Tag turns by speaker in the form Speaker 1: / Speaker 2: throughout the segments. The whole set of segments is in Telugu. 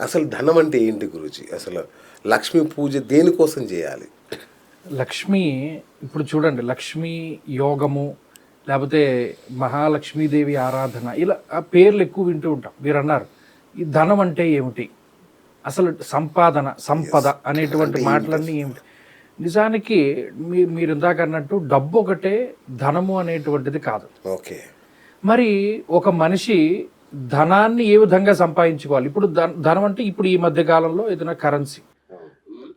Speaker 1: అసలు ధనం అంటే ఏంటి గురుజీ? అసలు లక్ష్మీ పూజ దేనికోసం చేయాలి?
Speaker 2: లక్ష్మి ఇప్పుడు చూడండి లక్ష్మీ యోగము లేకపోతే మహాలక్ష్మీదేవి ఆరాధన ఇలా ఆ పేర్లు ఎక్కువ వింటూ ఉంటాం. మీరు అన్నారు ఈ ధనం అంటే ఏమిటి? అసలు సంపాదన సంపద అనేటువంటి మాటలన్నీ ఏమిటి? నిజానికి మీ మీరు ఇందాక అన్నట్టు డబ్బు ఒకటే ధనము అనేటువంటిది కాదు.
Speaker 1: ఓకే.
Speaker 2: మరి ఒక మనిషి ధనాన్ని ఏ విధంగా సంపాదించుకోవాలి? ఇప్పుడు ధన- అంటే ఇప్పుడు ఈ మధ్య కాలంలో ఏదైనా కరెన్సీ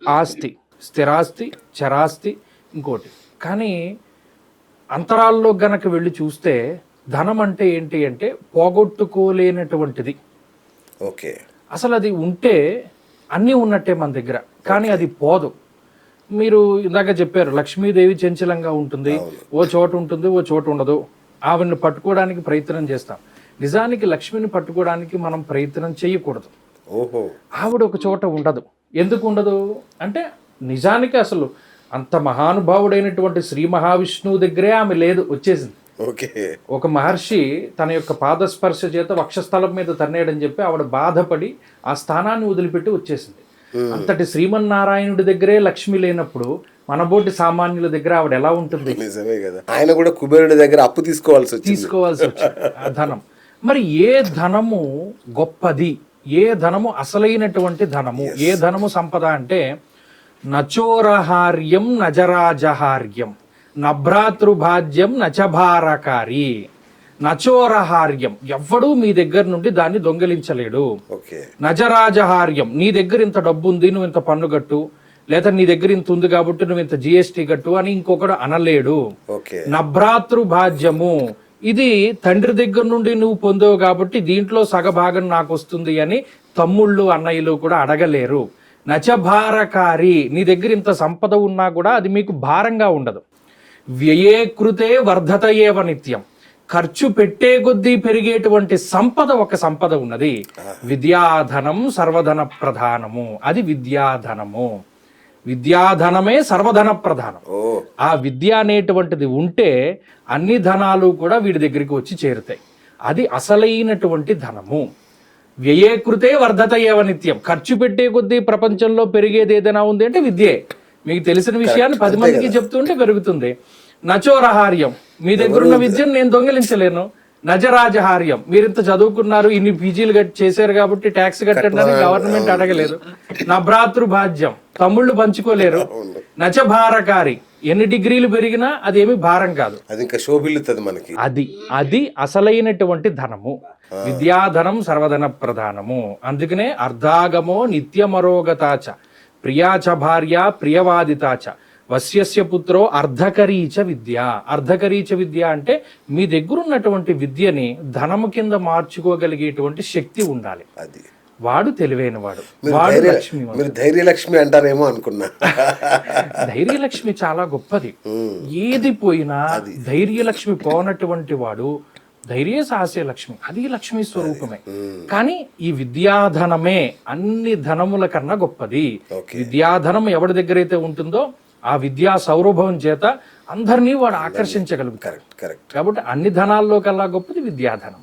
Speaker 2: ఆస్తి స్థిరాస్తి చరాస్తి ఇంకోటి. కానీ అంతరాల్లో గనక వెళ్ళి చూస్తే ధనం అంటే ఏంటి అంటే పోగొట్టుకోలేనటువంటిది.
Speaker 1: ఓకే.
Speaker 2: అసలు అది ఉంటే అన్నీ ఉన్నట్టే మన దగ్గర. కానీ అది పోదు. మీరు ఇందాక చెప్పారు లక్ష్మీదేవి చంచలంగా ఉంటుంది. ఓ చోట ఉంటుంది ఓ చోట ఉండదు. ఆవిడని పట్టుకోవడానికి ప్రయత్నం చేస్తాం. నిజానికి లక్ష్మిని పట్టుకోవడానికి మనం ప్రయత్నం చేయకూడదు.
Speaker 1: ఓహో.
Speaker 2: ఆవిడ ఒక చోట ఉండదు. ఎందుకు ఉండదు? అంటే నిజానికి అసలు అంత మహానుభావుడైనటువంటి శ్రీ మహావిష్ణువు దగ్గరే ఆమె లేదు వచ్చేసింది.
Speaker 1: ఓకే.
Speaker 2: ఒక మహర్షి తన యొక్క పాదస్పర్శ చేత వక్షస్థలం మీద తన్నేయడని చెప్పి ఆవిడ బాధపడి ఆ స్థానాన్ని వదిలిపెట్టి వచ్చేసింది. అంతటి శ్రీమన్నారాయణుడి దగ్గరే లక్ష్మి లేనప్పుడు మనబోటి సామాన్యుల దగ్గర ఆవిడ ఎలా ఉంటుంది?
Speaker 1: నిజమే కదా. ఆయన కూడా కుబేరుడి దగ్గర అప్పు తీసుకోవాల్సి
Speaker 2: తీసుకోవాల్సి వచ్చింది. ధనం. మరి ఏ ధనము గొప్పది? ఏ ధనము అసలైనటువంటి ధనము? ఏ ధనము సంపద అంటే నచోరహార్యం నజరాజహార్యం నభ్రాతృభాజ్యం నచభారకారి. నచోరహార్యం ఎవ్వడూ మీ దగ్గర నుండి దాన్ని దొంగిలించలేడు.
Speaker 1: ఓకే.
Speaker 2: నజరాజహార్యం నీ దగ్గర ఇంత డబ్బు ఉంది నువ్వు ఇంత పన్ను కట్టు లేదా నీ దగ్గర ఇంత ఉంది కాబట్టి నువ్వు ఇంత జిఎస్టీ కట్టు అని ఇంకొకడు అనలేడు.
Speaker 1: ఓకే.
Speaker 2: నభ్రాతృ భాజ్యము ఇది తండ్రి దగ్గర నుండి నువ్వు పొందావు కాబట్టి దీంట్లో సగభాగం నాకు వస్తుంది అని తమ్ముళ్ళు అన్నయ్యలు కూడా అడగలేరు. నచభారకారి నీ దగ్గర ఇంత సంపద ఉన్నా కూడా అది మీకు భారంగా ఉండదు. వ్యయే కృతే వర్ధత ఏవ నిత్యం. ఖర్చు పెట్టే కొద్దీ పెరిగేటువంటి సంపద ఒక సంపద ఉన్నది. విద్యాధనం సర్వధన ప్రధానము. అది విద్యాధనము. విద్యాధనమే సర్వధన ప్రధానం ఆ విద్య అనేటువంటిది ఉంటే అన్ని ధనాలు కూడా వీడి దగ్గరికి వచ్చి చేరుతాయి. అది అసలైనటువంటి ధనము. వ్యయే కృతే వర్ధత ఏవ నిత్యం. ఖర్చు పెట్టే కొద్దీ ప్రపంచంలో పెరిగేది ఏదైనా ఉంది అంటే విద్యే. మీకు తెలిసిన విషయాన్ని పది మందికి చెప్తుంటే పెరుగుతుంది. నచోరహార్యం. మీ దగ్గర ఉన్న విద్యను నేను దొంగిలించలేను. నజరాజహార్యం. మీరు ఇంత చదువుకున్నారు ఇన్ని పీజీలు చేశారు కాబట్టి ట్యాక్స్ కట్టండి అని గవర్నమెంట్ అడగలేదు. నా భ్రాతృభాజ్యం. తమ్ముళ్ళు పంచుకోలేరు. నచభారకారి. ఎన్ని డిగ్రీలు పెరిగినా అది ఏమి భారం కాదు.
Speaker 1: అది ఇంకా శోభిల్లుతుంది మనకి.
Speaker 2: అది అది అసలైనటువంటి ధనము. విద్యాధనం సర్వధన ప్రధానము. అందుకనే అర్ధాగమో నిత్యమరోగతాచ ప్రియాచ భార్య ప్రియవాదితాచ వశ్యస్య పుత్రో అర్ధకరీచ విద్య. అర్ధకరీచ విద్య అంటే మీ దగ్గర ఉన్నటువంటి విద్యని ధనము కింద మార్చుకోగలిగేటువంటి శక్తి ఉండాలి.
Speaker 1: అది.
Speaker 2: వాడు తెలివైన వాడు
Speaker 1: మీరు ధైర్యలక్ష్మి అంటారేమో అనుకున్నా.
Speaker 2: ధైర్యలక్ష్మి చాలా గొప్పది. ఏది పోయినా ధైర్యలక్ష్మి పోనటువంటి వాడు ధైర్య సాహసే లక్ష్మి. అది లక్ష్మి స్వరూపమే. కానీ ఈ విద్యాధనమే అన్ని ధనముల కన్నా గొప్పది. విద్యాధనం ఎవరి దగ్గర అయితే ఉంటుందో ఆ విద్యా సౌరభం చేత అందరినీ వాడు ఆకర్షించగలుగుతారు
Speaker 1: కరెక్ట్ కరెక్ట్.
Speaker 2: కాబట్టి అన్ని ధనాల్లో కల్లా గొప్పది విద్యాధనం.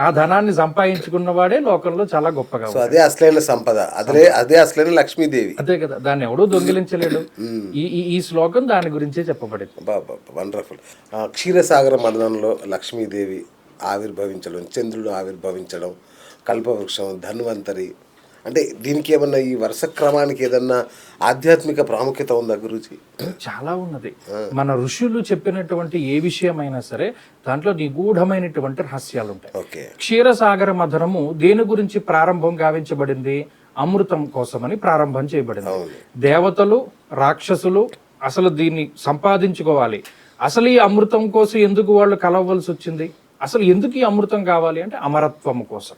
Speaker 2: ఆ ధనాన్ని సంపాదించుకున్న వాడే లోకంలో చాలా గొప్పగా
Speaker 1: సో అదే అసలైన సంపద. అదే అదే అసలైన లక్ష్మీదేవి.
Speaker 2: అదే కదా దాన్ని ఎవడూ దొంగిలించలేడు. ఈ ఈ- ఈ శ్లోకం దాని గురించే చెప్పబడింది.
Speaker 1: బాబా వండర్ఫుల్ క్షీరసాగర మదనంలో లక్ష్మీదేవి ఆవిర్భవించడం చంద్రుడు ఆవిర్భవించడం కల్పవృక్షం ధన్వంతరి అంటే దీనికి ఏమన్నా ఈ వరుస క్రమానికి ఏదన్నా ఆధ్యాత్మిక ప్రాముఖ్యత ఉందా గురుజీ?
Speaker 2: చాలా ఉన్నది. మన ఋషులు చెప్పినటువంటి ఏ విషయమైనా సరే దాంట్లో నిగూఢమైనటువంటి రహస్యాలు ఉంటాయి
Speaker 1: ఓకే.
Speaker 2: క్షీరసాగర మధురము దేని గురించి ప్రారంభం గావించబడింది? అమృతం కోసమని ప్రారంభం చేయబడింది. దేవతలు రాక్షసులు అసలు దీన్ని సంపాదించుకోవాలి. అసలు ఈ అమృతం కోసం ఎందుకు వాళ్ళు కలవలసి వచ్చింది? అసలు ఎందుకు ఈ అమృతం కావాలి అంటే అమరత్వం కోసం.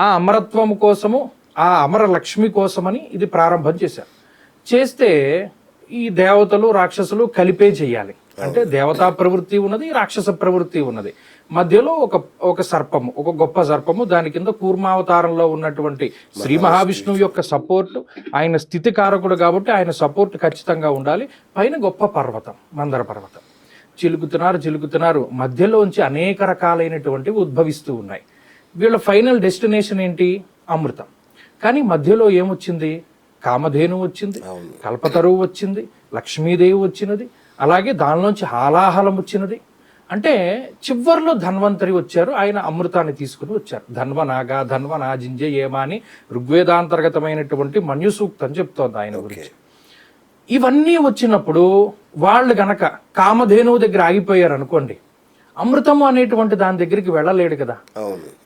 Speaker 2: ఆ అమరత్వం కోసము ఆ అమర లక్ష్మి కోసమని ఇది ప్రారంభం చేశారు. చేస్తే ఈ దేవతలు రాక్షసులు కలిపే చేయాలి. అంటే దేవతా ప్రవృత్తి ఉన్నది రాక్షస ప్రవృత్తి ఉన్నది. మధ్యలో ఒక ఒక సర్పము ఒక గొప్ప సర్పము దాని కింద కూర్మావతారంలో ఉన్నటువంటి శ్రీ మహావిష్ణువు యొక్క సపోర్ట్ ఆయన స్థితి కారకుడు కాబట్టి ఆయన సపోర్ట్ ఖచ్చితంగా ఉండాలి. పైన గొప్ప పర్వతం మందర పర్వతం. చిలుకుతున్నారు చిలుకుతున్నారు. మధ్యలోంచి అనేక రకాలైనటువంటివి ఉద్భవిస్తూ ఉన్నాయి. వీళ్ళ ఫైనల్ డెస్టినేషన్ ఏంటి? అమృతం. కానీ మధ్యలో ఏమొచ్చింది? కామధేను వచ్చింది. కల్పతరువు వచ్చింది లక్ష్మీదేవి వచ్చినది అలాగే దానిలోంచి హాలాహలం వచ్చినది. అంటే చివర్లో ధన్వంతరి వచ్చారు ఆయన అమృతాన్ని తీసుకుని వచ్చారు. ధన్వనాగ ధన్వనాజింజ ఏమా అని ఋగ్వేదాంతర్గతమైనటువంటి మన్యుసూక్తం చెప్తోంది ఆయన గురించి. ఇవన్నీ వచ్చినప్పుడు వాళ్ళు గనక కామధేనువు దగ్గర ఆగిపోయారు అనుకోండి అమృతము అనేటువంటి దాని దగ్గరికి వెళ్ళలేడు కదా.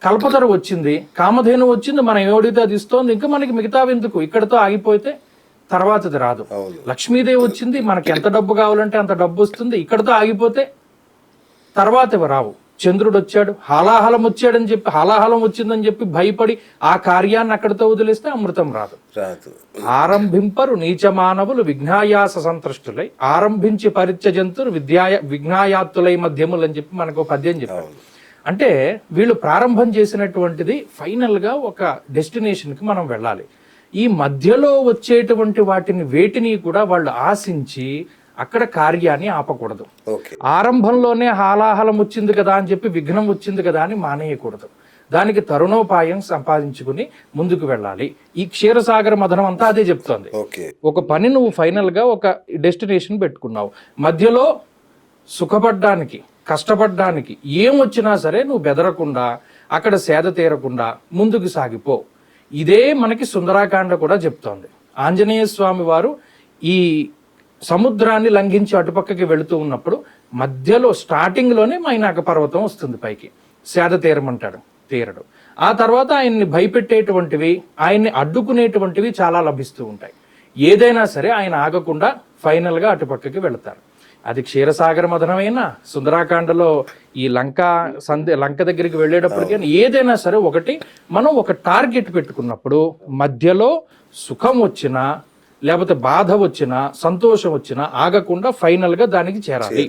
Speaker 2: కల్పతరు వచ్చింది కామధేను వచ్చింది మనం ఏడితే అది ఇస్తోంది ఇంకా మనకి మిగతా ఎందుకు ఇక్కడతో ఆగిపోతే తర్వాతది రాదు. లక్ష్మీదేవి వచ్చింది మనకి ఎంత డబ్బు కావాలంటే అంత డబ్బు వస్తుంది ఇక్కడతో ఆగిపోతే తర్వాత రావు. చంద్రుడు వచ్చాడు హాలాహలం వచ్చాడని చెప్పి హాలాహలం వచ్చిందని చెప్పి భయపడి ఆ కార్యాన్ని అక్కడితో వదిలేస్తే అమృతం రాదు.
Speaker 1: రాదు.
Speaker 2: ఆరంభింపరు నీచ మానవులు విఘ్నాయాస సంతృష్టులై ఆరంభించి పరిత్యజంతులు విద్యాయ విఘ్నాయాత్తులై మధ్యములు అని చెప్పి మనకు ఒక పద్యం చెప్పారు అంటే వీళ్ళు ప్రారంభం చేసినటువంటిది ఫైనల్గా ఒక డెస్టినేషన్కి మనం వెళ్ళాలి. ఈ మధ్యలో వచ్చేటువంటి వాటిని వేటిని కూడా వాళ్ళు ఆశించి అక్కడ కార్యాన్ని ఆపకూడదు. ఆరంభంలోనే హాలాహలం వచ్చింది కదా అని చెప్పి విఘ్నం వచ్చింది కదా అని మానేయకూడదు. దానికి తరుణోపాయం సంపాదించుకుని ముందుకు వెళ్ళాలి. ఈ క్షీరసాగర మదనం అంతా అదే చెప్తోంది. ఒక పని నువ్వు ఫైనల్గా ఒక డెస్టినేషన్ పెట్టుకున్నావు. మధ్యలో సుఖపడ్డానికి కష్టపడ్డానికి ఏం వచ్చినా సరే నువ్వు బెదరకుండా అక్కడ సేద తీరకుండా ముందుకు సాగిపో. ఇదే మనకి సుందరాకాండ కూడా చెప్తోంది. ఆంజనేయ స్వామి వారు ఈ సముద్రాన్ని లంఘించి అటుపక్కకి వెళుతూ ఉన్నప్పుడు మధ్యలో స్టార్టింగ్లోనే మైనాక పర్వతం వస్తుంది పైకి. సేద తీరమంటాడు తీరడు. ఆ తర్వాత ఆయన్ని భయపెట్టేటువంటివి ఆయన్ని అడ్డుకునేటువంటివి చాలా లభిస్తూ ఉంటాయి. ఏదైనా సరే ఆయన ఆగకుండా ఫైనల్గా అటుపక్కకి వెళతారు. అది క్షీరసాగర మదనమైనా సుందరాకాండలో ఈ లంక సంధి లంక దగ్గరికి వెళ్ళేటప్పటికీ ఏదైనా సరే ఒకటి మనం ఒక టార్గెట్ పెట్టుకున్నప్పుడు మధ్యలో సుఖం వచ్చినా లేకపోతే బాధ వచ్చినా సంతోషం వచ్చినా ఆగకుండా ఫైనల్గా దానికి చేరాలి.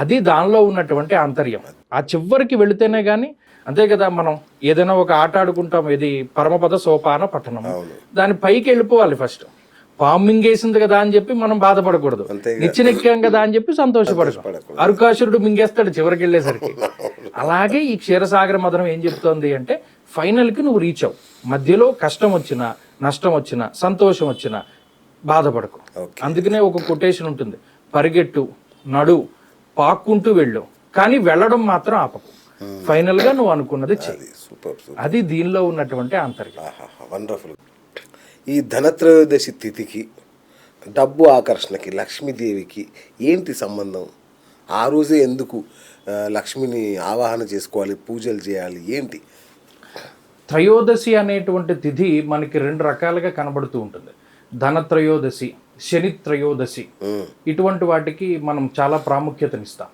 Speaker 2: అది దానిలో ఉన్నటువంటి ఆంతర్యం. ఆ చివరికి వెళితేనే గాని అంతే కదా మనం ఏదైనా ఒక ఆట ఆడుకుంటాం ఇది పరమపద సోపాన పట్టణం దాని పైకి వెళ్ళిపోవాలి ఫస్ట్ పాము మింగేసింది కదా అని చెప్పి మనం బాధపడకూడదు. నిచ్చినెక్కాం కదా అని చెప్పి సంతోషపడకూడదు.
Speaker 1: పడకూడదు.
Speaker 2: అరుకాసురుడు మింగేస్తాడు చివరికి వెళ్ళేసరికి అలాగే ఈ క్షీరసాగర మదనం ఏం చెప్తోంది అంటే ఫైనల్కి నువ్వు రీచ్ అవు మధ్యలో కష్టం వచ్చినా నష్టం వచ్చినా సంతోషం వచ్చినా బాధపడకు. అందుకనే ఒక కొటేషన్ ఉంటుంది. పరిగెట్టు నడు పాక్కుంటూ వెళ్ళు. కానీ వెళ్ళడం మాత్రం ఆపకు. ఫైనల్గా నువ్వు అనుకున్నది
Speaker 1: అది సూపర్ సూపర్.
Speaker 2: అది దీనిలో ఉన్నటువంటి ఆంతర్యం
Speaker 1: వండర్ఫుల్. ఈ ధనత్రయోదశి తిథికి డబ్బు ఆకర్షణకి లక్ష్మీదేవికి ఏంటి సంబంధం? ఆ రోజే ఎందుకు లక్ష్మిని ఆవాహన చేసుకోవాలి పూజలు చేయాలి ఏంటి?
Speaker 2: త్రయోదశి అనేటువంటి తిథి మనకి రెండు రకాలుగా కనబడుతూ ఉంటుంది. ధనత్రయోదశి శని త్రయోదశి ఇటువంటి వాటికి మనం చాలా ప్రాముఖ్యతనిస్తాం.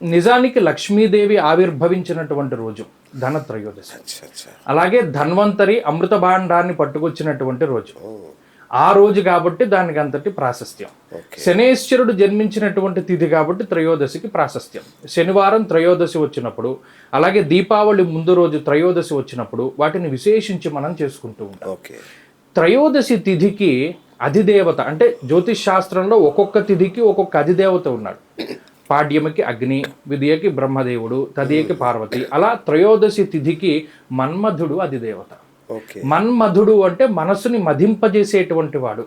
Speaker 2: నిజానికి లక్ష్మీదేవి ఆవిర్భవించినటువంటి రోజు ధనత్రయోదశి. అలాగే ధన్వంతరి అమృత భాండాన్ని పట్టుకొచ్చినటువంటి రోజు. ఆ రోజు కాబట్టి దానికి అంతటి ప్రాశస్త్యం. శనేశ్వరుడు జన్మించినటువంటి తిథి కాబట్టి త్రయోదశికి ప్రాశస్త్యం. శనివారం త్రయోదశి వచ్చినప్పుడు అలాగే దీపావళి ముందు రోజు త్రయోదశి వచ్చినప్పుడు వాటిని విశేషించి మనం చేసుకుంటూ ఉంటాం.
Speaker 1: ఓకే.
Speaker 2: త్రయోదశి తిథికి అధిదేవత అంటే జ్యోతిష్ శాస్త్రంలో ఒక్కొక్క తిథికి ఒక్కొక్క అధిదేవత ఉన్నాడు. పాడ్యమికి అగ్ని విద్యకి బ్రహ్మదేవుడు తదియకి పార్వతి. అలా త్రయోదశి తిథికి మన్మధుడు అధిదేవత.
Speaker 1: ఓకే.
Speaker 2: మన్మధుడు అంటే మనసుని మదింపజేసేటువంటి వాడు.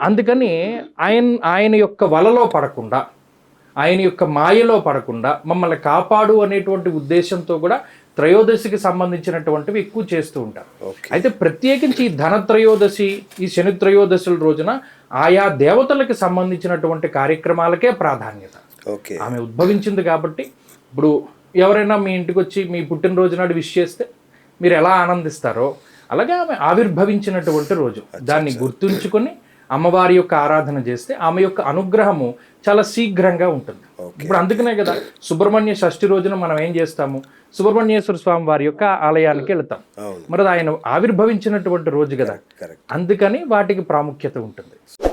Speaker 2: అందుకని ఆయన ఆయన యొక్క వలలో పడకుండా ఆయన యొక్క మాయలో పడకుండా మమ్మల్ని కాపాడు అనేటువంటి ఉద్దేశంతో కూడా త్రయోదశికి సంబంధించినటువంటివి ఎక్కువ చేస్తూ ఉంటారు. అయితే ప్రత్యేకించి ఈ ధనత్రయోదశి ఈ శని త్రయోదశుల రోజున ఆయా దేవతలకు సంబంధించినటువంటి కార్యక్రమాలకే ప్రాధాన్యత.
Speaker 1: ఓకే.
Speaker 2: ఆమె ఉద్భవించింది కాబట్టి ఇప్పుడు ఎవరైనా మీ ఇంటికి వచ్చి మీ పుట్టినరోజు నాడు విష్ చేస్తే మీరు ఎలా ఆనందిస్తారో అలాగే ఆమె ఆవిర్భవించినటువంటి రోజు. దాన్ని గుర్తుంచుకొని అమ్మవారి యొక్క ఆరాధన చేస్తే ఆమె యొక్క అనుగ్రహము చాలా శీఘ్రంగా ఉంటుంది. ఇప్పుడు అందుకనే కదా సుబ్రహ్మణ్య షష్ఠి రోజున మనం ఏం చేస్తాము? సుబ్రహ్మణ్యేశ్వర స్వామి వారి యొక్క ఆలయానికి వెళ్తాం. మరి ఆయన ఆవిర్భవించినటువంటి రోజు కదా. అందుకని వాటికి ప్రాముఖ్యత ఉంటుంది.